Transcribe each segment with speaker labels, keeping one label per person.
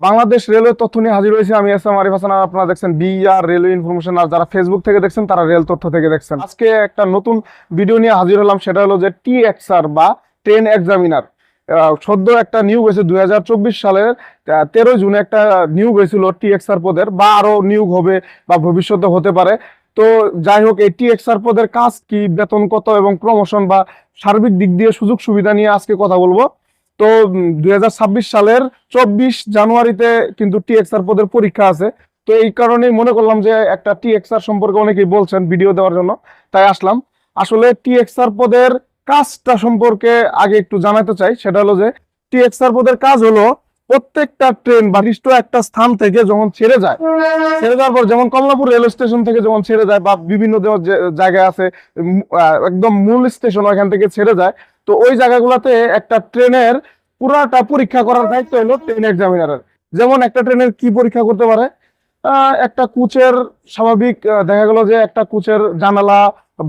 Speaker 1: Bangladesh railway তথ্য নিয়ে হাজির হয়েছে আমি এস এম আরিফ হাসান। আপনারা দেখছেন বিআর রেলওয়ে ইনফরমেশন আর যারা ফেসবুক থেকে দেখছেন, তারা রেল তথ্য থেকে দেখছেন। আজকে একটা নতুন ভিডিও নিয়ে হাজির হলাম, সেটা হলো যে টি এক্সআর বা ট্রেন এক্সামিনার সদ্য একটা নিয়োগ হয়েছে, দুই হাজার চব্বিশ সালের তেরোই জুনে একটা নিয়োগ হয়েছিল টি এক্সআর পদের, বা আরও নিয়োগ হবে বা ভবিষ্যতে হতে পারে। তো যাই হোক, এই টি এক্সআর পদের কাজ কি, বেতন কত এবং প্রমোশন বা সার্বিক দিক দিয়ে সুযোগ সুবিধা নিয়ে আজকে কথা বলব। তো দুই হাজার ছাব্বিশ সালের চব্বিশ জানুয়ারিতে কিন্তু টি এক্সআর পদের পরীক্ষা আছে। তো এই কারণেই মনে করলাম যে একটা টি এক্সআর সম্পর্কে অনেকেই বলছেন ভিডিও দেওয়ার জন্য, তাই আসলাম। আসলে টি এক্সআর পদের কাজটা সম্পর্কে আগে একটু জানাতে চাই, সেটা হলো যে টি এক্সআর পদের কাজ হলো প্রত্যেকটা ট্রেন বা নির্দিষ্ট একটা স্থান থেকে যখন ছেড়ে যায়, ছেড়ে যাওয়ার পর যেমন কমলাপুর রেল স্টেশন থেকে যখন ছেড়ে যায় বা বিভিন্ন জায়গায় আছে একদম মূল স্টেশন ওখান থেকে ছেড়ে যায় তো ওই জায়গাগুলোতে একটা ট্রেনের পুরাটা পরীক্ষা করার দায়িত্ব হলো ট্রেন এক্সামিনারের যেমন একটা ট্রেনের কি পরীক্ষা করতে পারে? একটা কুচের স্বাভাবিক দেখা গেল যে একটা কুচের জানালা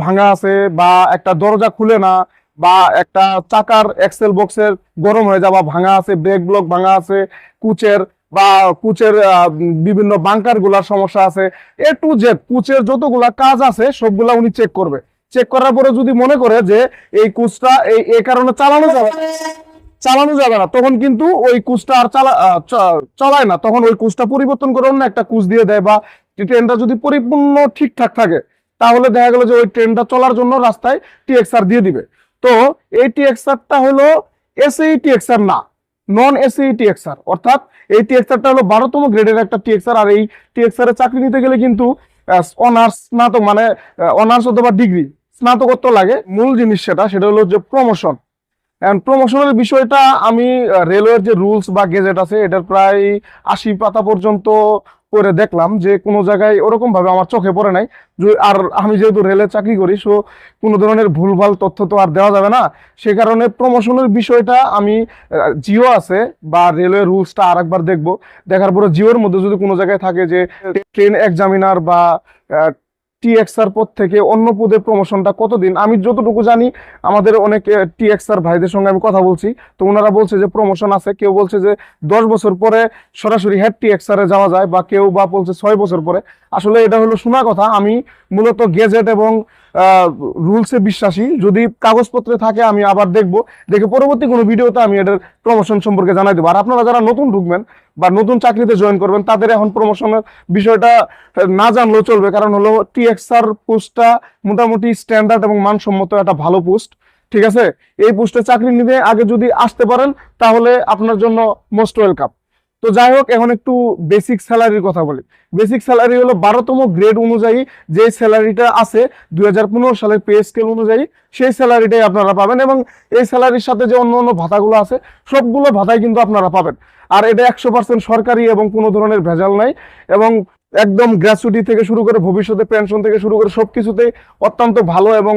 Speaker 1: ভাঙা আছে বা একটা দরজা খুলে না বা একটা চাকার এক্সেল বক্সের গরম হয়ে যাওয়া ভাঙা আছে ব্রেক ব্লক ভাঙা আছে কুচের বা কুচের বিভিন্ন বাংকারগুলার সমস্যা আছে। এ টু জেড কুচের যতগুলা কাজ আছে সবগুলা উনি চেক করবে। চেক করার পরে যদি মনে করে যে এই কুচটা এই এই কারণে চালানো যাবে চালানো যাবে না, তখন কিন্তু ওই কুচটা আর চালা না। তখন ওই কুচটা পরিবর্তন করে অন্য একটা কুচ দিয়ে দেয় বা ট্রেনটা যদি পরিপূর্ণ ঠিকঠাক থাকে, তাহলে দেখা গেল যে ওই ট্রেনটা চলার জন্য রাস্তায় টিএক্সআর দিয়ে দিবে। তো এই টিএক্সআরটা হলো এসএই টিএক্সআর না নন এসএই টিএক্সআর অর্থাৎ এই টিএক্সআরটা হলো বারোতম গ্রেডের একটা টিএক্সআর আর এই টিএক্সআর এর চাকরি নিতে গেলে কিন্তু অনার্স স্নাতক মানে অনার্স অথবা ডিগ্রি স্নাতকোত্তর লাগে। মূল জিনিস সেটা সেটা হলো যে প্রমোশন অ্যান্ড প্রমোশনের বিষয়টা আমি রেলওয়ের যে রুলস বা গেজেট আছে, এটার প্রায় আশি পাতা পর্যন্ত করে দেখলাম যে কোনো জায়গায় ওরকম ভাবে আমার চোখে পড়ে নাই। আর আমি যেহেতু রেলে চাকরি করি সো কোনো ধরনের ভুলভাল তথ্য তো আর দেওয়া যাবে না। সে কারণে প্রমোশনের বিষয়টা আমি জিও আছে বা রেলওয়ে রুলসটা আর একবার দেখব। দেখার পরে জিওর মধ্যে যদি কোনো জায়গায় থাকে যে ট্রেন এক্সামিনার বা টিএক্সআর পদ থেকে অন্য পদে প্রমোশনটা কতদিন? আমি যতটুকু জানি, আমাদের অনেক টিএক্সআর ভাইদের সঙ্গে আমি কথা বলছি। তো ওনারা বলছে যে প্রমোশন আছে, কেউ বলছে যে দশ বছর পরে সরাসরি হেড টিএক্সআর যাওয়া যায়, বা কেউ বা বলছে ছয় বছর পরে। আসলে এটা হলো শোনা কথা। আমি মূলত গেজেট এবং রুলসে বিশ্বাসী। যদি কাগজপত্রে থাকে, আমি আবার দেখব। দেখে পরবর্তী কোনো ভিডিওতে আমি এটার প্রমোশন সম্পর্কে জানাই দেবো। আর আপনারা যারা নতুন ঢুকবেন বা নতুন চাকরিতে জয়েন করবেন, তাদের এখন প্রমোশনের বিষয়টা না জানলেও চলবে। কারণ হলো টিএক্সআর পোস্টটা মোটামুটি স্ট্যান্ডার্ড এবং মানসম্মত একটা ভালো পোস্ট ঠিক আছে? এই পোস্টে চাকরি নিতে আগে যদি আসতে পারেন, তাহলে আপনার জন্য মোস্ট ওয়েলকাম তো যাই হোক এখন একটু বেসিক স্যালারির কথা বলি। বেসিক স্যালারি হলো বারোতম গ্রেড অনুযায়ী যে স্যালারিটা আছে, দুই হাজার পনেরো সালের পে স্কেল অনুযায়ী, সেই স্যালারিটাই আপনারা পাবেন এবং এই স্যালারির সাথে যে অন্য অন্য ভাতাগুলো আছে, সবগুলো ভাতাই কিন্তু আপনারা পাবেন। আর এটা একশো পার্সেন্ট সরকারি এবং কোনো ধরনের ভেজাল নাই এবং একদম গ্র্যাচুইটি থেকে শুরু করে ভবিষ্যতে পেনশন থেকে শুরু করে সবকিছুতেই অত্যন্ত ভালো এবং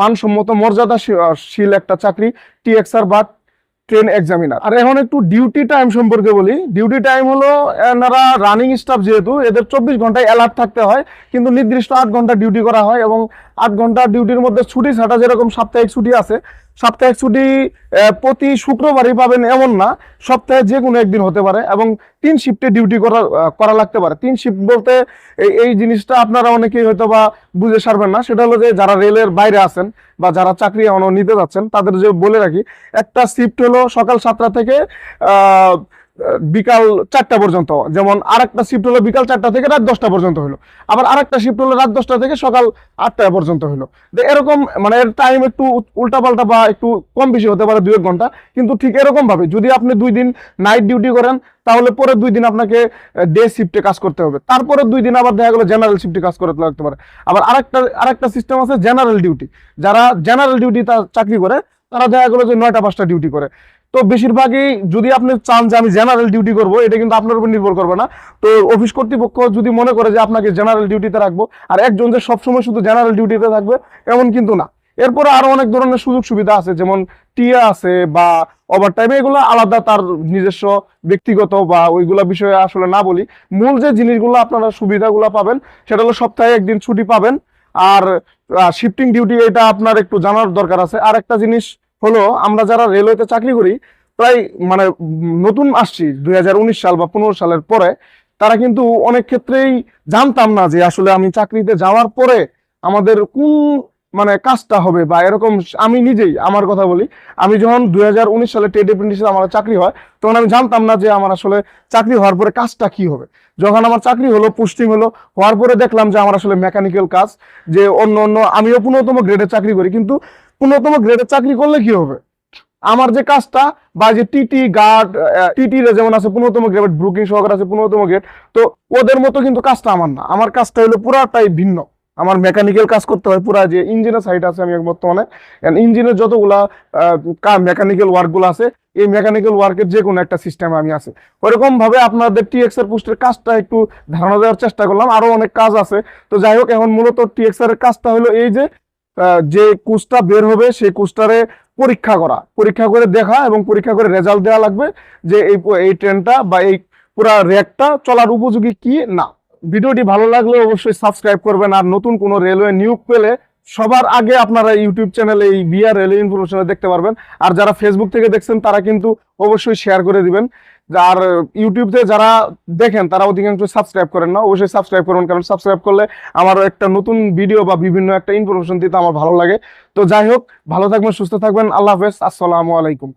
Speaker 1: মানসম্মত মর্যাদাশীল একটা চাকরি টিএক্সআর বা ট্রেন এক্সামিনার আর এখন একটু ডিউটি টাইম সম্পর্কে বলি। ডিউটি টাইম হলো এনারা রানিং স্টাফ যেহেতু, এদের চব্বিশ ঘন্টায় অ্যালার্ট থাকতে হয়, কিন্তু নির্দিষ্ট আট ঘণ্টা ডিউটি করা হয় এবং আট ঘণ্টা ডিউটির মধ্যে ছুটি ছাটা যেরকম সাপ্তাহিক ছুটি আছে, সাপ্তাহিক ছুটি প্রতি শুক্রবারই পাবেন এমন না, সপ্তাহে যে কোনো একদিন হতে পারে এবং তিন শিফটে ডিউটি করা করা লাগতে পারে। তিন শিফট বলতে এই জিনিসটা আপনারা অনেকেই হয়তো বা বুঝে সারবেন না, সেটা হলো যে যারা রেলের বাইরে আছেন বা যারা চাকরি নিতে যাচ্ছেন, তাদের যে বলে রাখি, একটা শিফট হলো সকাল সাতটা থেকে বিকাল চারটা পর্যন্ত। যেমন আরেকটা শিফট হলো বিকাল চারটা থেকে রাত দশটা পর্যন্ত হলো। আবার আরেকটা শিফট হলো রাত দশটা থেকে সকাল আটটা পর্যন্ত হলো। এরকম মানে এর টাইম একটু উল্টাপাল্টা বা একটু কম বেশি হতে পারে দু এক ঘণ্টা। কিন্তু ঠিক এরকম ভাবে যদি আপনি দুই দিন নাইট ডিউটি করেন, তাহলে পরের দুই দিন আপনাকে ডে শিফটে কাজ করতে হবে। তারপরে দুই দিন আবার দেখা গেলো জেনারেল শিফটে কাজ করতে লাগতে পারে। আবার আরেকটা আরেকটা সিস্টেম আছে জেনারেল ডিউটি যারা জেনারেল ডিউটি তার চাকরি করে তারা দেখা গেলো যে নয়টা, পাঁচটা ডিউটি করে। তো বেশিরভাগই যদি আপনি চান যে আমি জেনারেল ডিউটি করব, এটা কিন্তু আপনার উপর নির্ভর করবে না। তো অফিস কর্তৃপক্ষ যদি মনে করে যে আপনাকে জেনারেল ডিউটিতে রাখব, আর একজন যে সবসময় শুধু জেনারেল ডিউটিতে থাকবে, এমন কিন্তু না। এরপরে আরও অনেক ধরনের সুযোগ সুবিধা আছে, যেমন টিয়া আছে বা ওভার টাইমে এগুলো আলাদা তার নিজস্ব ব্যক্তিগত বা ওইগুলা বিষয়ে আসলে না বলি। মূল যে জিনিসগুলো আপনারা সুবিধাগুলো পাবেন, সেটা হলো সপ্তাহে একদিন ছুটি পাবেন। আর শিফটিং ডিউটি এটা আপনার একটু জানার দরকার আছে। আর একটা জিনিস হলো, আমরা যারা রেলওয়েতে চাকরি করি, প্রায় মানে নতুন আসছি দুই হাজার উনিশ সাল বা পনেরো সালের পরে, তারা কিন্তু অনেক ক্ষেত্রেই জানতাম না যে আসলে আমি চাকরিতে যাওয়ার পরে আমাদের কোন মানে কাজটা হবে বা এরকম আমি নিজেই আমার কথা বলি। আমি যখন দুই হাজার উনিশ সালে টেট অ্যাপ্রেন্টিসে আমার চাকরি হয়, তখন আমি জানতাম না যে আমার আসলে চাকরি হওয়ার পরে কাজটা কি হবে। যখন আমার চাকরি হলো পোস্টিং হলো, হওয়ার পরে দেখলাম যে আমার আসলে মেকানিক্যাল কাজ, যে অন্য অন্য, আমিও পনেরোতম গ্রেডের চাকরি করি, কিন্তু পনেরোতম গ্রেডের চাকরি করলে কি হবে? আমার যে কাজটা বা যে টিটি গার্ড টিটি যেমন আছে পনেরোতম গ্রেড ব্রুকিং সহকারে আছে পনেরোতম গ্রেড তো ওদের মতো কিন্তু কাজটা আমার না। আমার কাজটা হলো পুরাটাই ভিন্ন। আমার মেকানিক্যাল কাজ করতে হয়, পুরা যে ইঞ্জিনের সাইড আছে আমি বর্তমানে। ইঞ্জিনের যতগুলা মেকানিক্যাল ওয়ার্কগুলো আছে, এই মেকানিক্যাল ওয়ার্কের যে কোনো একটা সিস্টেম আমি আছে। ওইরকম ভাবে আপনাদের টিএক্স এর পোস্টের কাজটা একটু ধারণা দেওয়ার চেষ্টা করলাম, আরও অনেক কাজ আছে। তো যাই হোক, এখন মূলত টিএক্স এর কাজটা হলো এই যে যে কোর্সটা বের হবে, সেই কোর্সটারে পরীক্ষা করা। পরীক্ষা করে দেখা এবং পরীক্ষা করে রেজাল্ট দেওয়া লাগবে যে এই এই ট্রেনটা বা এই পুরা র্যাকটা চলার উপযোগী কি না। ভিডিওটি ভালো লাগলে অবশ্যই সাবস্ক্রাইব করবেন। আর নতুন কোনো রেলওয়ে নিয়োগ পেলে সবার আগে আপনারা ইউটিউব চ্যানেলে এই বিআর রেলওয়ে ইনফরমেশন দেখতে পারবেন। আর যারা ফেসবুক থেকে দেখছেন, তারা কিন্তু অবশ্যই শেয়ার করে দিবেন। আর ইউটিউব থেকে যারা দেখেন, তারা অধিকাংশ সাবস্ক্রাইব করেন না। অবশ্যই সাবস্ক্রাইব করবেন, কারণ সাবস্ক্রাইব করলে আমার একটা নতুন ভিডিও বা বিভিন্ন একটা ইনফরমেশন দিতে আমার ভালো লাগে। তো যাই হোক, ভালো থাকবেন, সুস্থ থাকবেন। আল্লাহ হাফেজ। আসসালামু আলাইকুম।